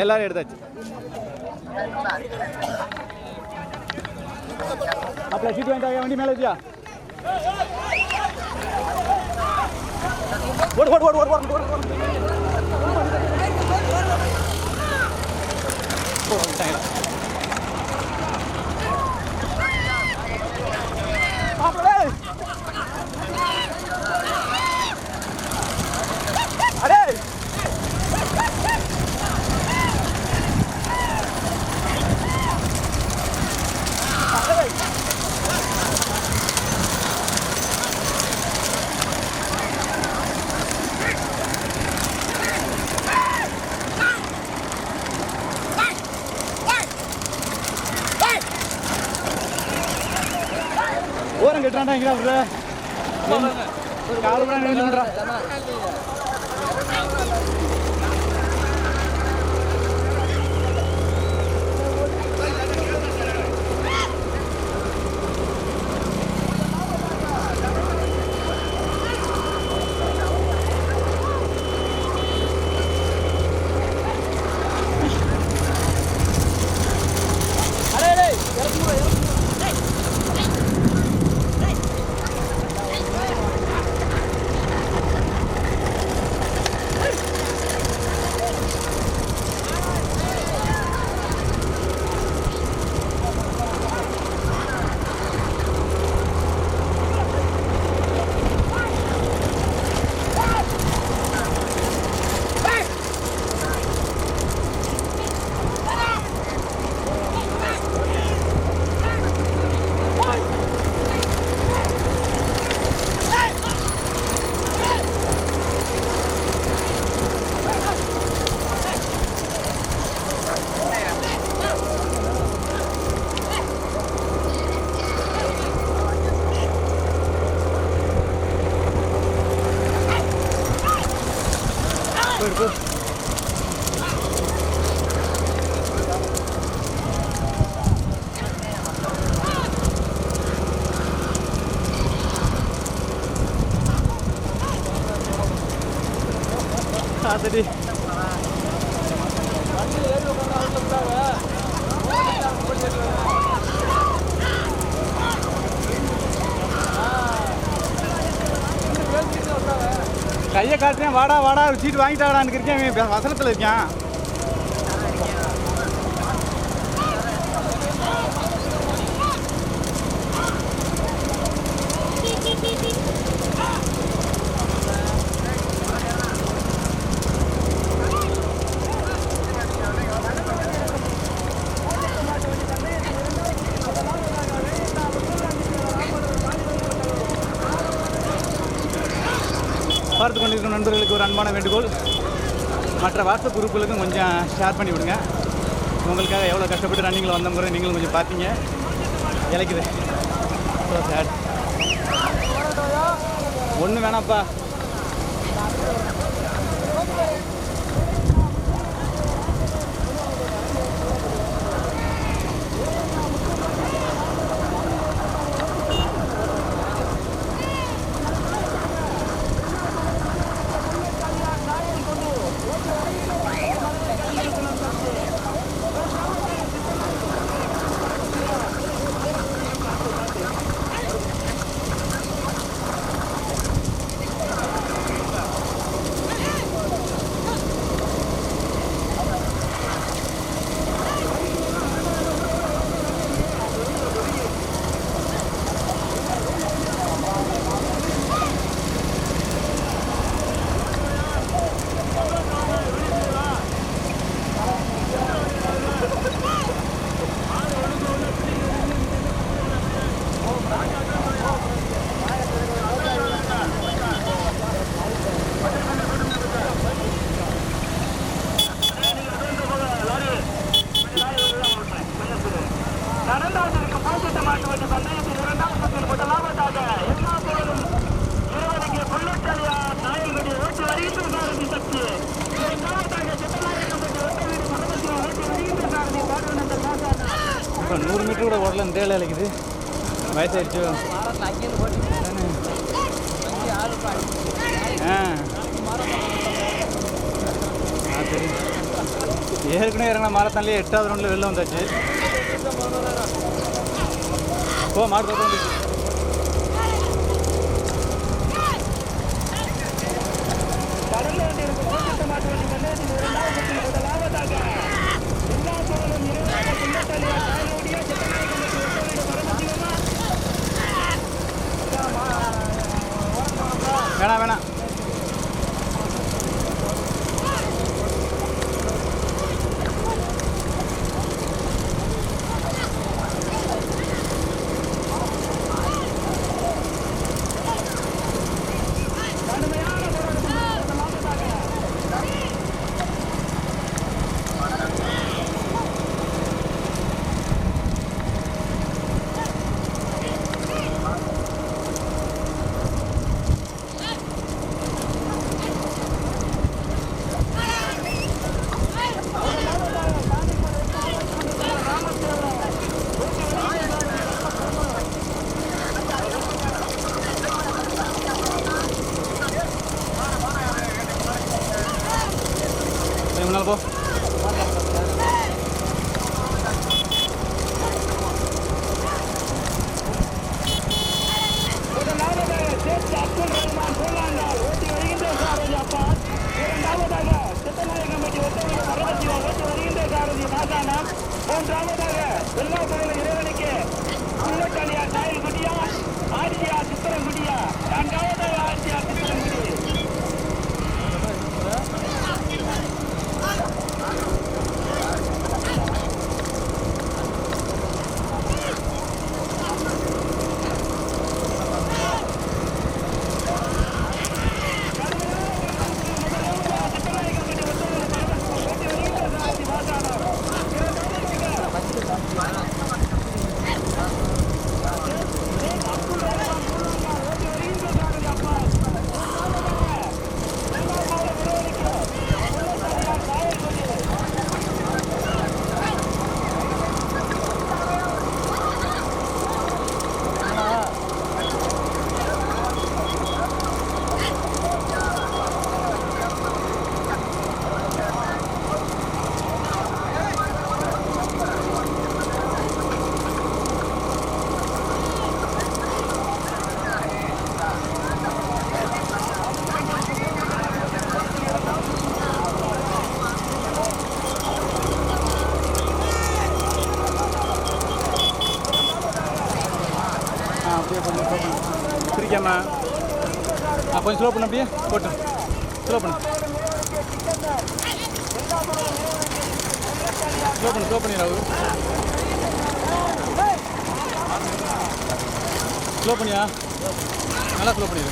எல்லாரும் எடுத்தாச்சு அப்பல சீட் வாங்கிட்டாங்க வண்டி மேலே வச்சியா ஓடு ஓடு ஓடு ஓடு ஓடு ஓடு ஓடு கட்டுறான்டா எங்கடா விடுற கால் நின்றுடா Pergunta. சீட் வாங்கிட்டாடான்னு இருக்கேன் வசனத்தில் இருக்கான். பார்த்து கொண்டிருக்கும் நண்பர்களுக்கு ஒரு அன்பான வேண்டுகோள். மற்ற வாட்ஸ்அப் குரூப்புகளுக்கும் கொஞ்சம் ஷேர் பண்ணி விடுங்க. உங்களுக்காக எவ்வளோ கஷ்டப்பட்டு ரன்னிங்கில் வந்தோங்கிற நீங்களும் கொஞ்சம் பார்த்தீங்க இலைக்குது. ஸோ சேட் ஒன்று வேணாப்பா வெயில் அழைக்குது வயசாயிடுச்சு? ஆ. சரி. ஏற்கனவே இறங்கின மாரத்தான்லேயே எட்டாவது ரவுண்டில் வெளில வந்தாச்சு. போ மாடு பார்க்க கொஞ்சம் ஸ்லோ பண்ண அப்படியே. போட்டு. ஸ்லோ பண்ணு. ஸ்லோ பண்ணு ஸ்லோ பண்ணி ராகு ஸ்லோ பண்ணியா? நல்லா ஸ்லோ பண்ணிடு.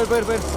போயிரு போயிரு போயிரு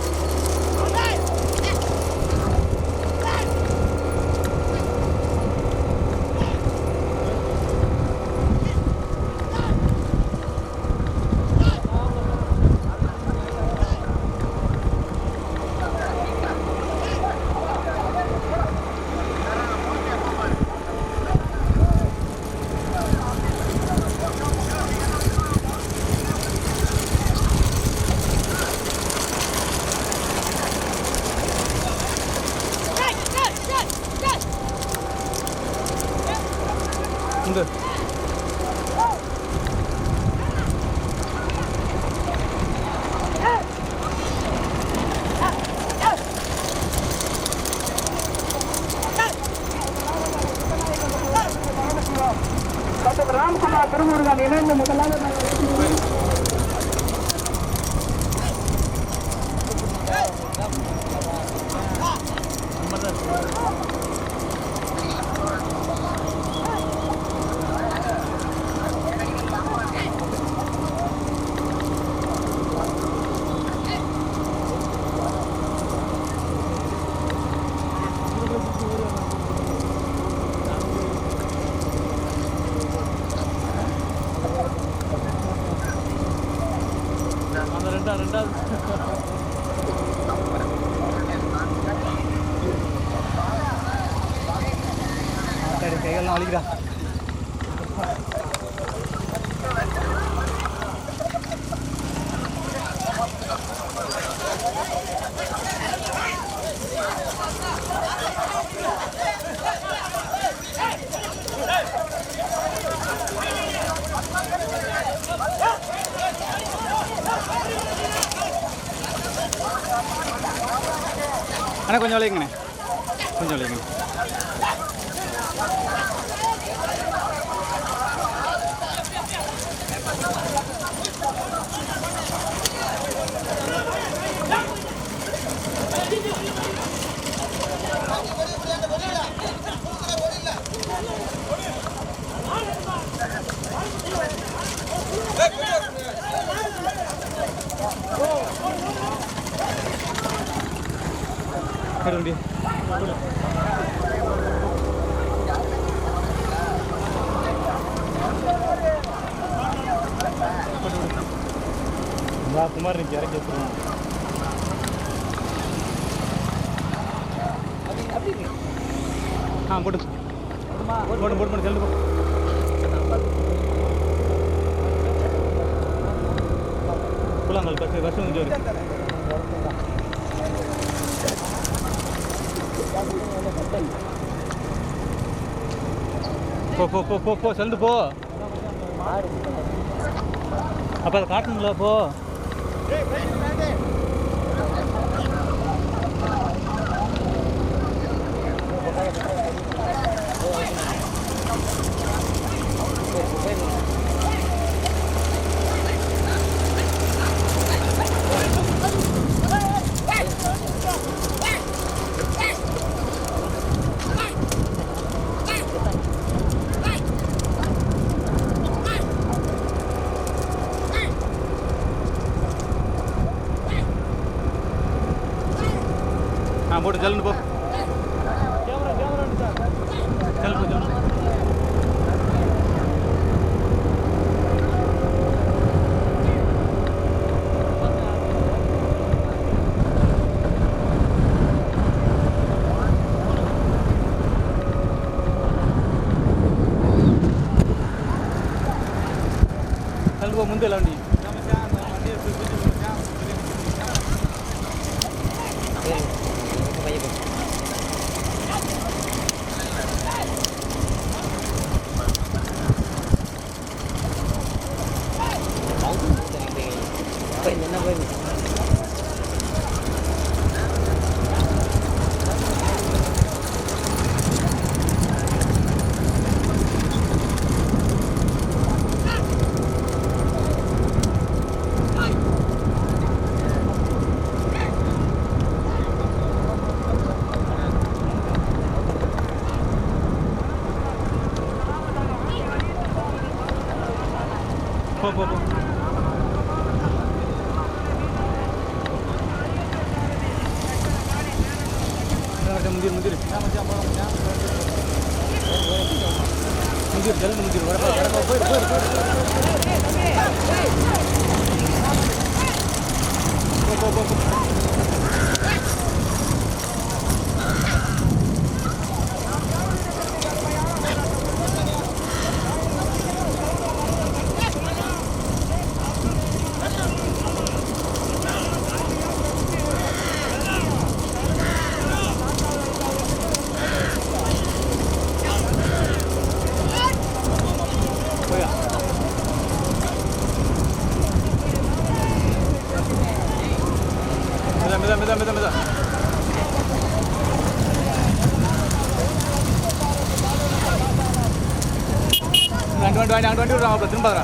அண்ணா கொஞ்சம் விளையுங்கண்ணே கொஞ்சம் விளையுங்க வா குமார் நீ இறக்கி வச்சுருவான் ஆ போட்டு. போட்டு போட்டு போட்டு செல்லு போ. போ போ போ போ போ செல்லு போ. அப்போ அதை காட்டணுங்களா போ. ஆ போட்டு செல்லுன்னு போ செல்லு போ செல்லு செல்லு போ முந்திரி முந்திரி முந்திரி ஜல்து முந்திரி మీద మీద మీద మీద మీద. అటువంటి అటువంటి రావు తినపదరా?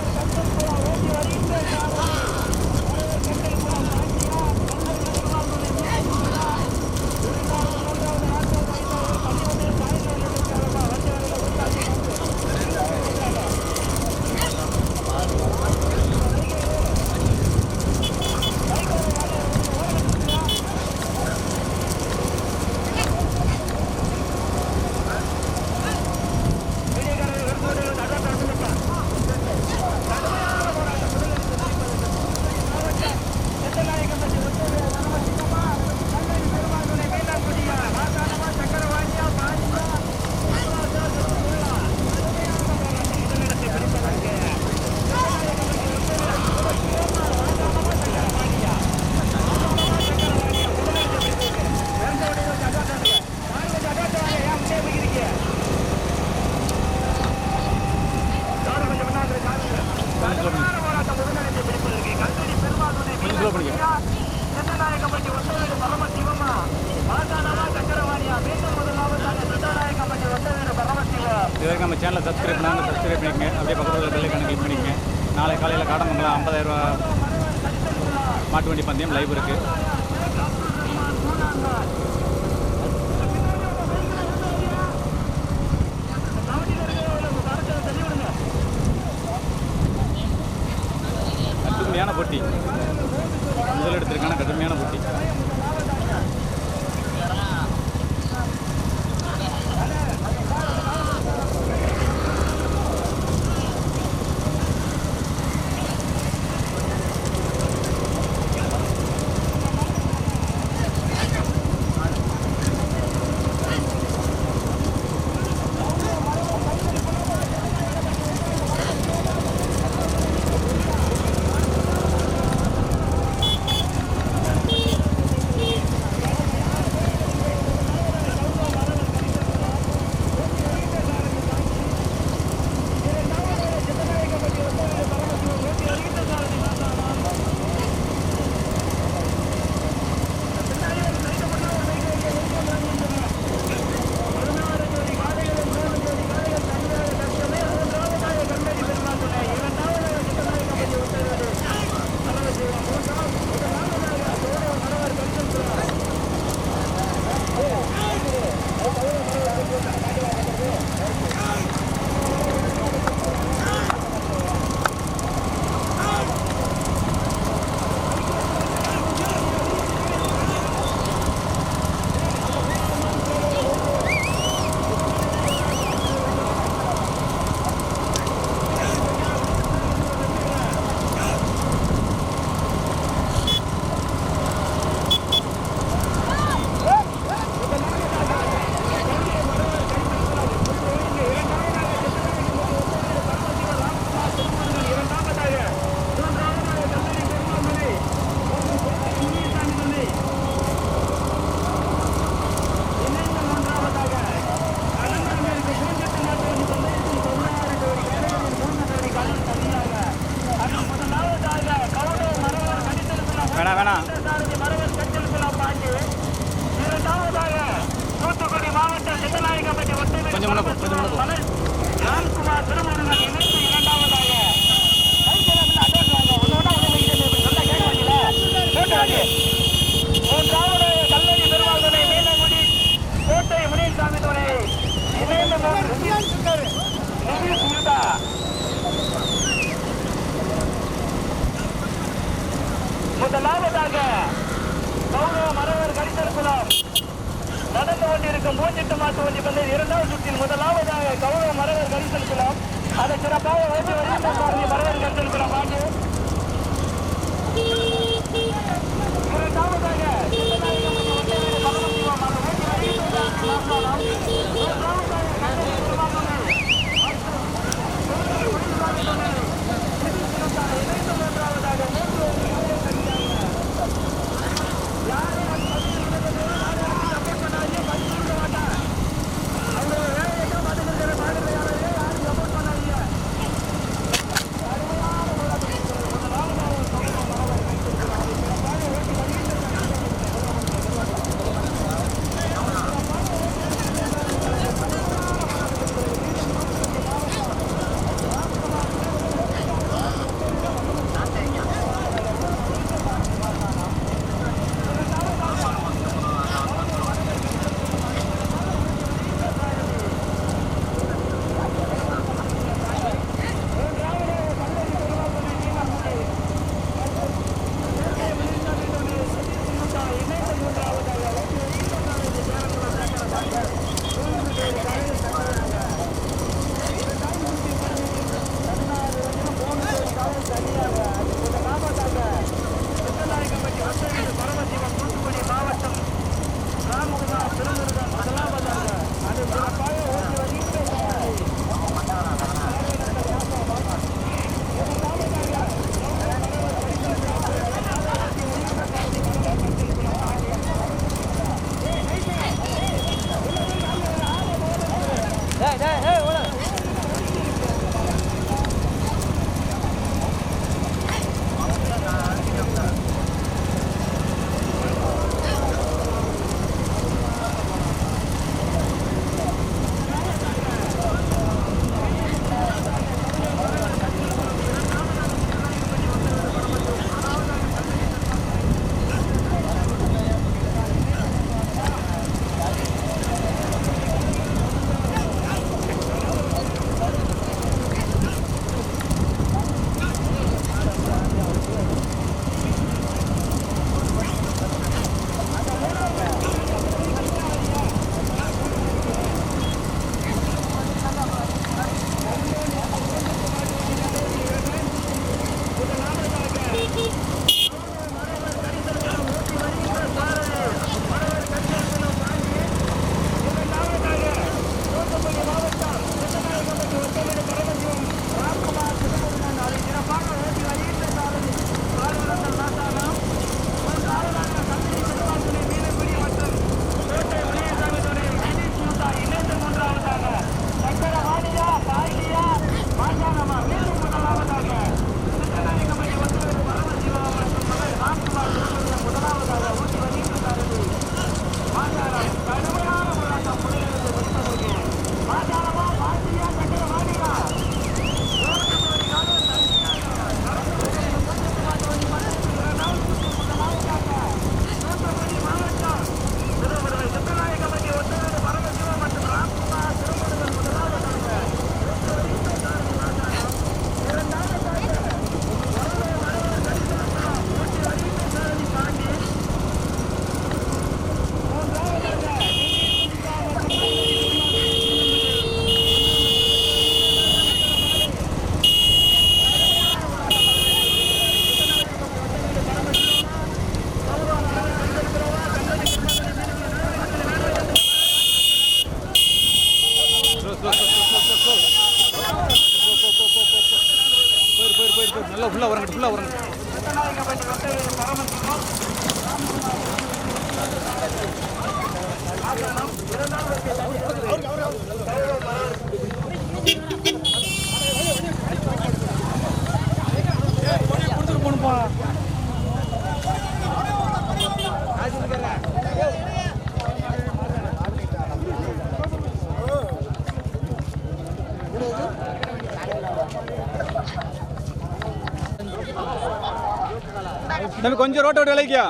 தம்பி கொஞ்சம் ரோட்டை விட்டு விலைக்கியா